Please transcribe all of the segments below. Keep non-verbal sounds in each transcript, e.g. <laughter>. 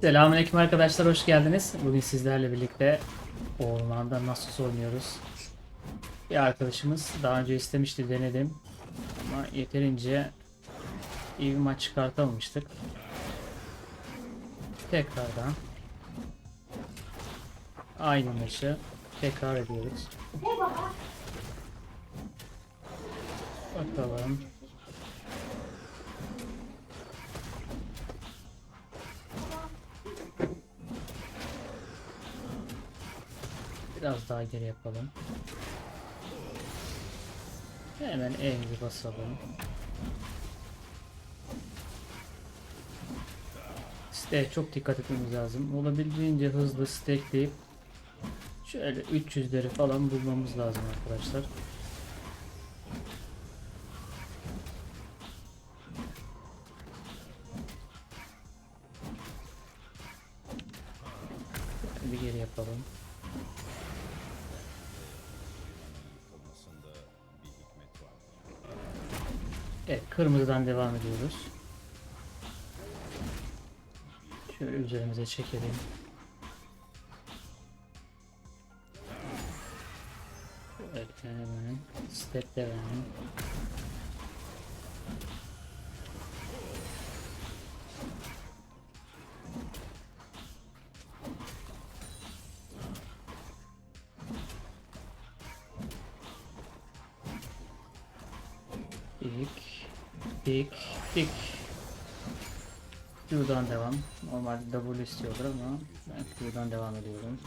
Selamünaleyküm arkadaşlar hoş geldiniz. Bugün sizlerle birlikte ormanda nasıl oynuyoruz. Bir arkadaşımız daha önce istemişti denedim. Ama yeterince iyi bir maç çıkartamamıştık. Tekrardan aynı maçı tekrar ediyoruz. Bakalım. Biraz daha geri yapalım. Hemen E'mizi basalım. Stack çok dikkat etmemiz lazım. Olabildiğince hızlı stackleyip şöyle 300'leri falan bulmamız lazım arkadaşlar. Kırmızıdan devam ediyoruz. Şöyle üzerimize çekelim. Evet, hemen step devam. İlk, ilk. Q'dan devam. Normalde W istiyordur ama ben Q'dan devam ediyorum.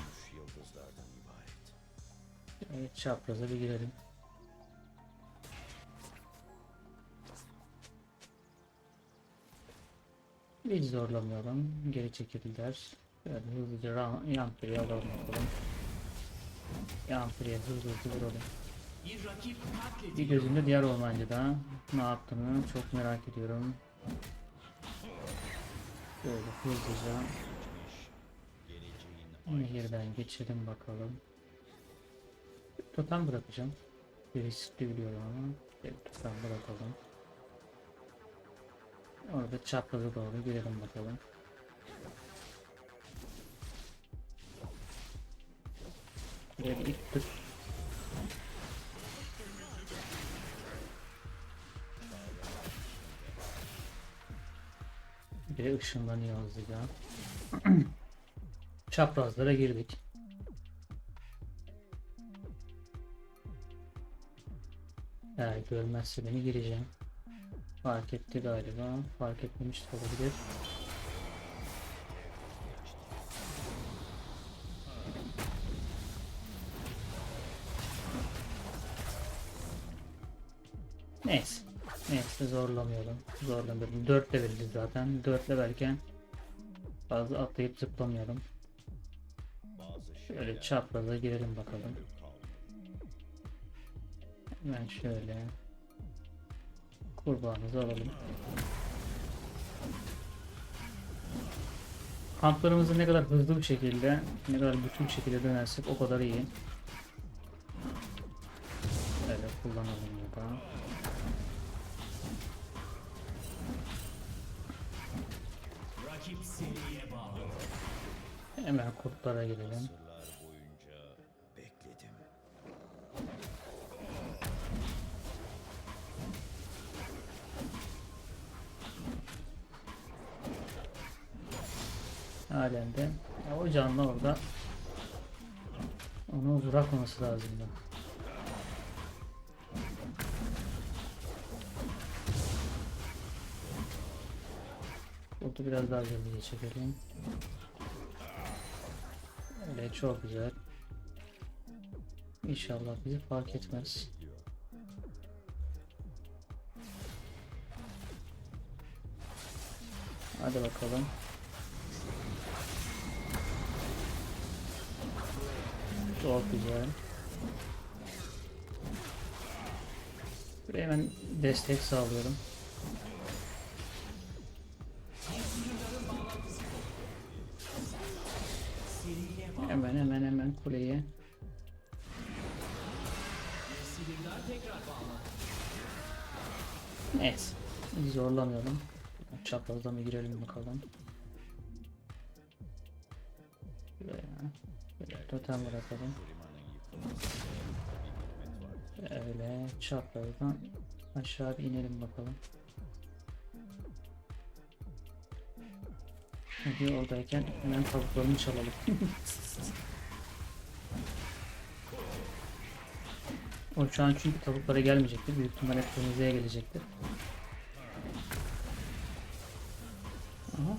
Evet, çapraza bir girelim. Hiç zorlamayalım. Geri çekildiler. Böyle hızlıca ra- Yampiri'ye alalım bakalım. Yampiri'ye hızlı hızlı. Bir gözümde diğer ormancıda ne yaptığını çok merak ediyorum. Böyle hızlıca nehirden geçelim bakalım. Totem bırakacağım. Bir riskli biliyorum ama bir totem bırakalım. Orada çapraza doğru girelim bakalım. Buraya bir ittir. Bir de ışınlanıyor hızlıca. <clears throat> Çaprazlara girdik. Eğer görmezse beni gireceğim. Fark etti galiba. Fark etmemiş olabilir. Neyse. Neyse zorlamayalım. Zorlamayalım. 4 level'iz zaten. 4 levelken fazla atlayıp zıplamayalım. Şöyle çapraza girelim bakalım. Hemen şöyle kurbağamızı alalım. Kamplarımızı ne kadar hızlı bir şekilde, ne kadar bütün bir şekilde dönersek o kadar iyi. Rakip seriye bağlı. Hemen kurtlara girelim. Bekledim. Halen de ya o canlı orada onu bırakmaması lazımdı. Kurtu biraz daha geriye çekelim. Evet çok güzel. İnşallah bizi fark etmez. Hadi bakalım. Çok güzel. Buraya hemen destek sağlıyorum. Hemen hemen hemen kuleye. Neyse. Zorlamayalım. Çaprazdan bir girelim bakalım. Şuraya. Totem bırakalım. Öyle çaprazdan aşağı bir inelim bakalım. Hadi oradayken hemen tavuklarını çalalım. <laughs> o şu an çünkü tavuklara gelmeyecektir. Büyük ihtimalle temizliğe gelecektir. Aha.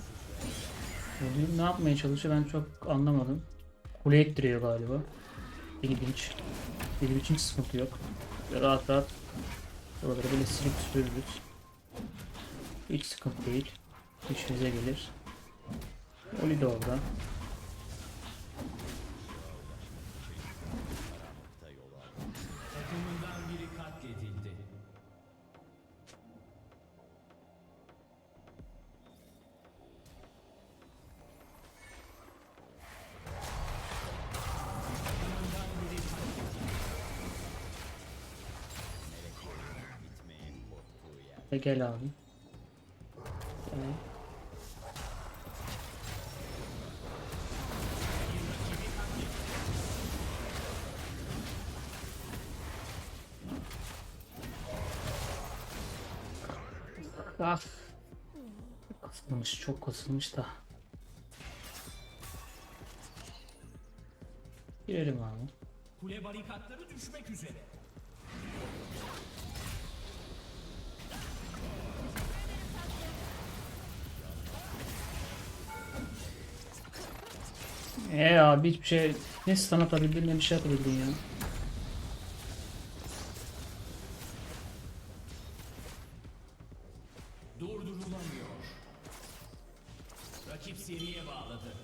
Ne yapmaya çalışıyor ben çok anlamadım. Kule ettiriyor galiba. İlginç. İlginç hiç sıkıntı yok. Rahat rahat buraları böyle silip süpürürüz. Hiç sıkıntı değil. İşimize gelir. Oli de orada. Gel abi. Ah. Kasılmış, çok kasılmış da. Girelim abi. Kule barikatları düşmek üzere. E abi hiçbir şey ne stun atabildin ne bir şey atabildin ya. Seriye bağladı.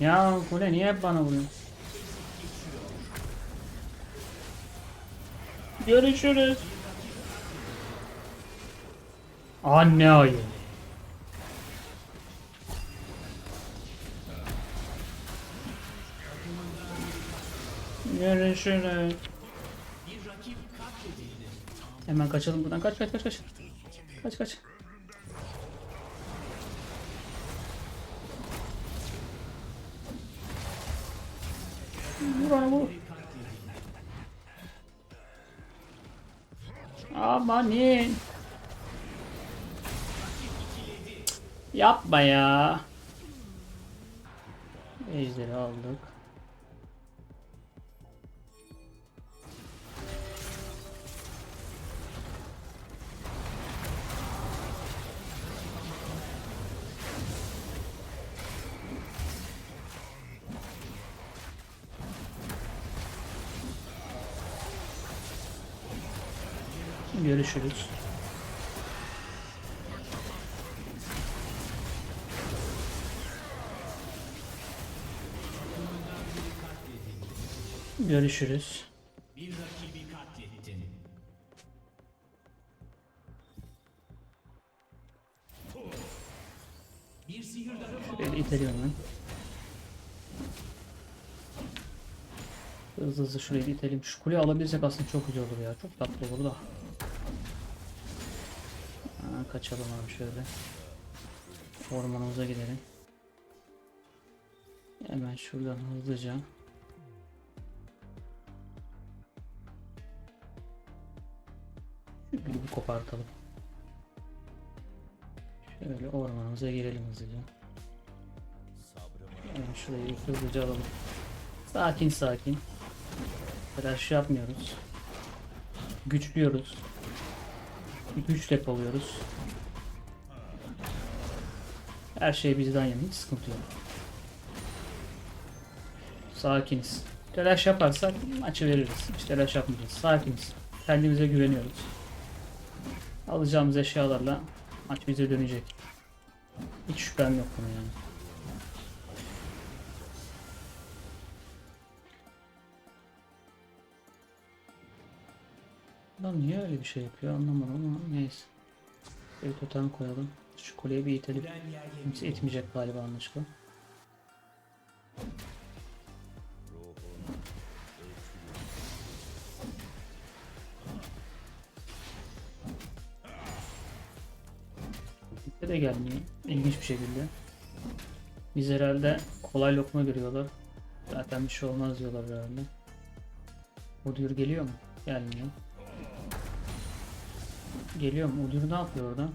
Ya kule niye hep bana vuruyor? Görüşürüz. Anne ayı. Görüşürüz. Hemen kaçalım buradan. Kaç kaç kaç kaç. Kaç kaç. Vur onu vur. Amanin. Yapma ya. Ejderi aldık. Görüşürüz. Görüşürüz. Bir rakibi katlettin. Bir sihirdarı Şöyle iteliyorum ben. Hızlı hızlı şurayı itelim. Şu kuleyi alabilirsek aslında çok güzel olur ya. Çok tatlı olur da. Kaçalım abi şöyle. Ormanımıza gidelim. Hemen şuradan hızlıca. Şu bir kopartalım. Şöyle ormanımıza girelim hızlıca. Hemen şurayı hızlıca alalım. Sakin sakin. Telaş yapmıyoruz. Güçlüyoruz. Güç depoluyoruz. Her şey bizden yana hiç sıkıntı yok. Sakiniz. Telaş yaparsak maçı veririz. Hiç telaş yapmayacağız. Sakiniz. Kendimize güveniyoruz. Alacağımız eşyalarla maç bize dönecek. Hiç şüphem yok buna yani. Lan niye öyle bir şey yapıyor anlamadım ama neyse. Bir totem koyalım. Şu kuleye bir itelim. Kimse itmeyecek galiba anlaşılan. Bize de gelmiyor. İlginç bir şekilde. Biz herhalde kolay lokma görüyorlar. Zaten bir şey olmaz diyorlar herhalde. Odur geliyor mu? Gelmiyor. Geliyor mu? Udyr ne yapıyor orada?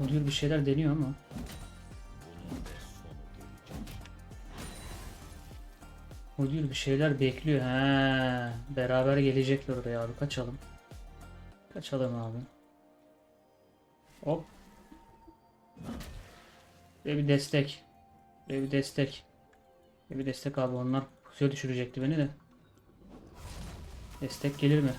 Udyr bir şeyler deniyor ama. Udyr bir şeyler bekliyor. He, beraber gelecekler oraya abi. Kaçalım. Kaçalım abi. Hop. Ve bir destek. Ve bir destek. Ve bir destek abi onlar pusuya düşürecekti beni de. Destek gelir mi?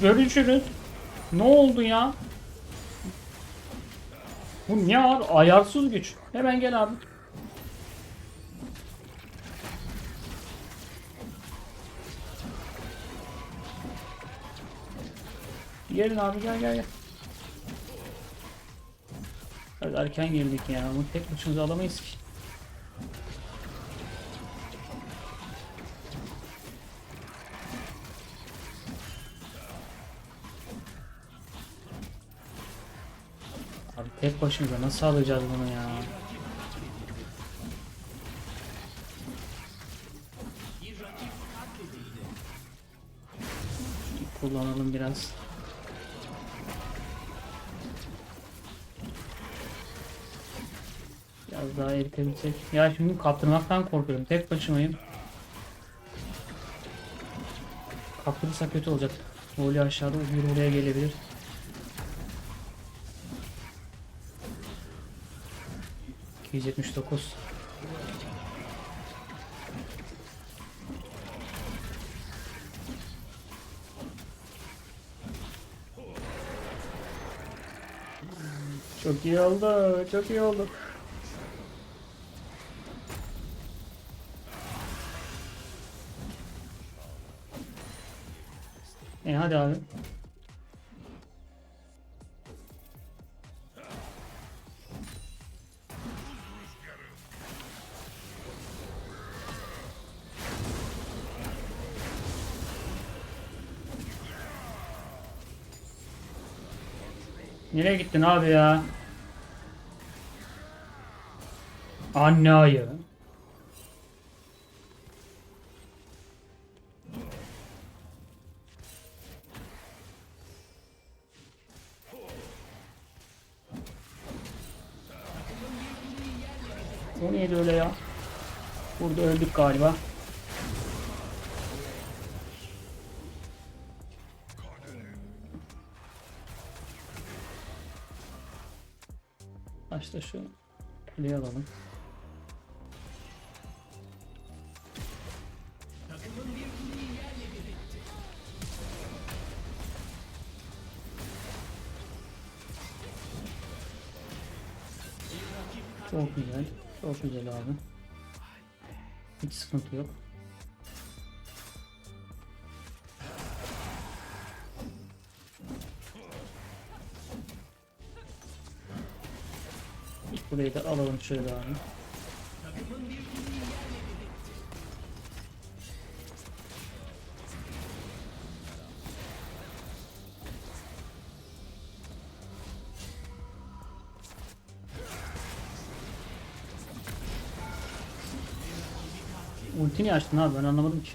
Görüşürüz. Ne oldu ya? Bu ne abi? Ayarsız güç. Hemen gel abi. Gelin abi gel gel gel. Hadi erken girdik ya. Bunu tek başımıza alamayız ki. Başımıza nasıl alacağız bunu ya? Kullanalım biraz. Biraz daha eritebilsek. Ya şimdi kaptırmaktan korkuyorum. Tek başımayım. Kaptırırsak kötü olacak. Voli aşağıda bir oraya gelebilir. ...279. Çok iyi oldu. Çok iyi oldu. E hadi abi. Nereye gittin abi ya? Anne ayı. O neydi öyle ya? Burada öldük galiba. Başta şu kuleyi alalım. Çok güzel. Çok güzel abi. Hiç sıkıntı yok. Kuleyi de alalım şöyle abi. Ulti niye açtın abi ben anlamadım ki.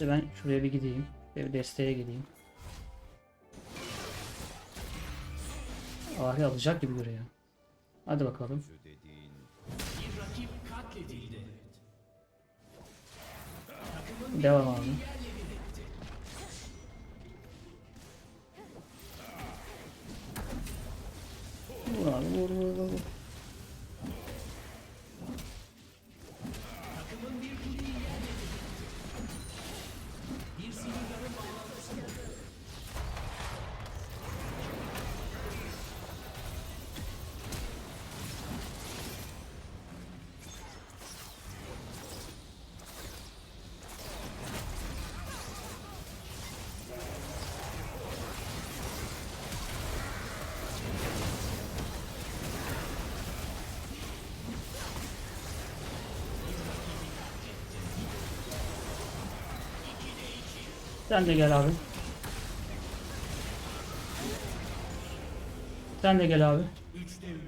Neyse ben şuraya bir gideyim. Bir desteğe gideyim. Ahi alacak gibi duruyor. Hadi bakalım. Devam abi. Vur abi vur vur vur. Sen de gel abi. Sen de gel abi. 3'te 3. Takımın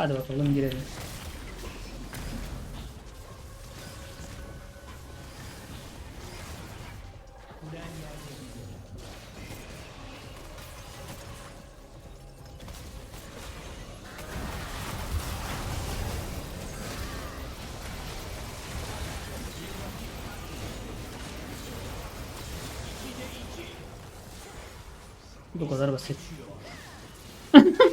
Hadi bakalım girelim. Bu kadar basit. <laughs>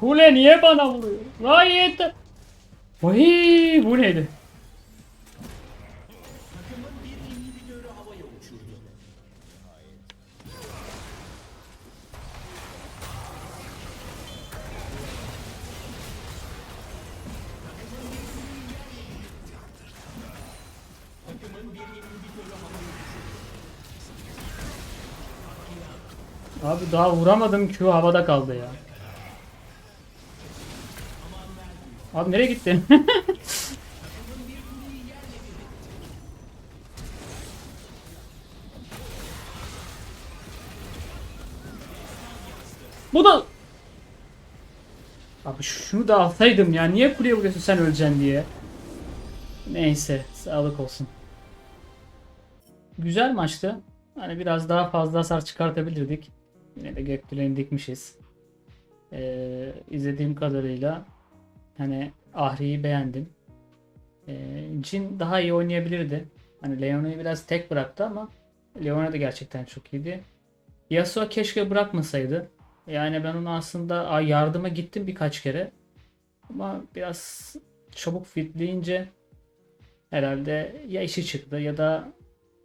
Kule niye bana vuruyor? Lan yeter. Vay bu neydi? Abi daha vuramadım Q havada kaldı ya. Abi nereye gittin? <laughs> Bu da... Abi şunu da alsaydım ya. Niye kuleye vuruyorsun sen öleceksin diye. Neyse. Sağlık olsun. Güzel maçtı. Hani biraz daha fazla hasar çıkartabilirdik. Yine de gökdüleni dikmişiz. Ee, izlediğim kadarıyla hani Ahri'yi beğendim. Ee, Jin daha iyi oynayabilirdi. Hani Leona'yı biraz tek bıraktı ama Leona da gerçekten çok iyiydi. Yasuo keşke bırakmasaydı. Yani ben onu aslında yardıma gittim birkaç kere. Ama biraz çabuk fitleyince herhalde ya işi çıktı ya da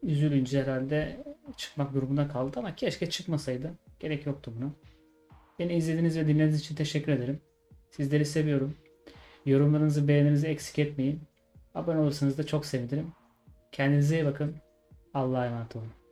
üzülünce herhalde çıkmak durumunda kaldı ama keşke çıkmasaydı. Gerek yoktu buna. Beni izlediğiniz ve dinlediğiniz için teşekkür ederim. Sizleri seviyorum. Yorumlarınızı, beğeninizi eksik etmeyin. Abone olursanız da çok sevinirim. Kendinize iyi bakın. Allah'a emanet olun.